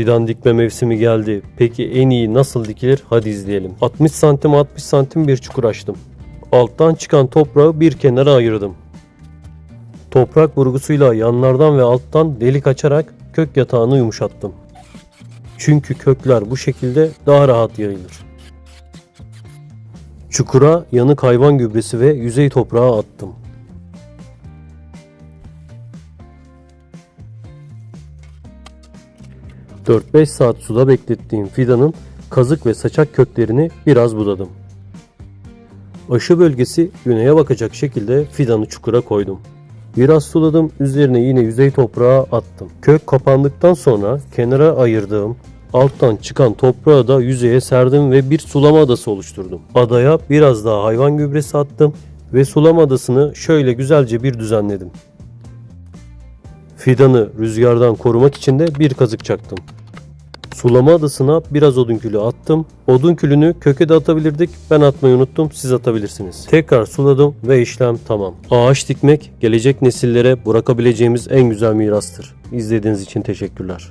Fidan dikme mevsimi geldi. Peki en iyi nasıl dikilir? Hadi izleyelim. 60 santim 60 santim bir çukur açtım. Alttan çıkan toprağı bir kenara ayırdım. Toprak vurgusuyla yanlardan ve alttan delik açarak kök yatağını yumuşattım. Çünkü kökler bu şekilde daha rahat yayılır. Çukura yanık hayvan gübresi ve yüzey toprağı attım. ...4-5 saat suda beklettiğim fidanın kazık ve saçak köklerini biraz budadım. Aşı bölgesi güneye bakacak şekilde fidanı çukura koydum. Biraz suladım, üzerine yine yüzey toprağı attım. Kök kapandıktan sonra kenara ayırdığım alttan çıkan toprağı da yüzeye serdim ve bir sulama adası oluşturdum. Adaya biraz daha hayvan gübresi attım ve sulama adasını şöyle güzelce bir düzenledim. Fidanı rüzgardan korumak için de bir kazık çaktım. Sulama adasına biraz odun külü attım. Odun külünü köke de atabilirdik. Ben atmayı unuttum. Siz atabilirsiniz. Tekrar suladım ve işlem tamam. Ağaç dikmek gelecek nesillere bırakabileceğimiz en güzel mirastır. İzlediğiniz için teşekkürler.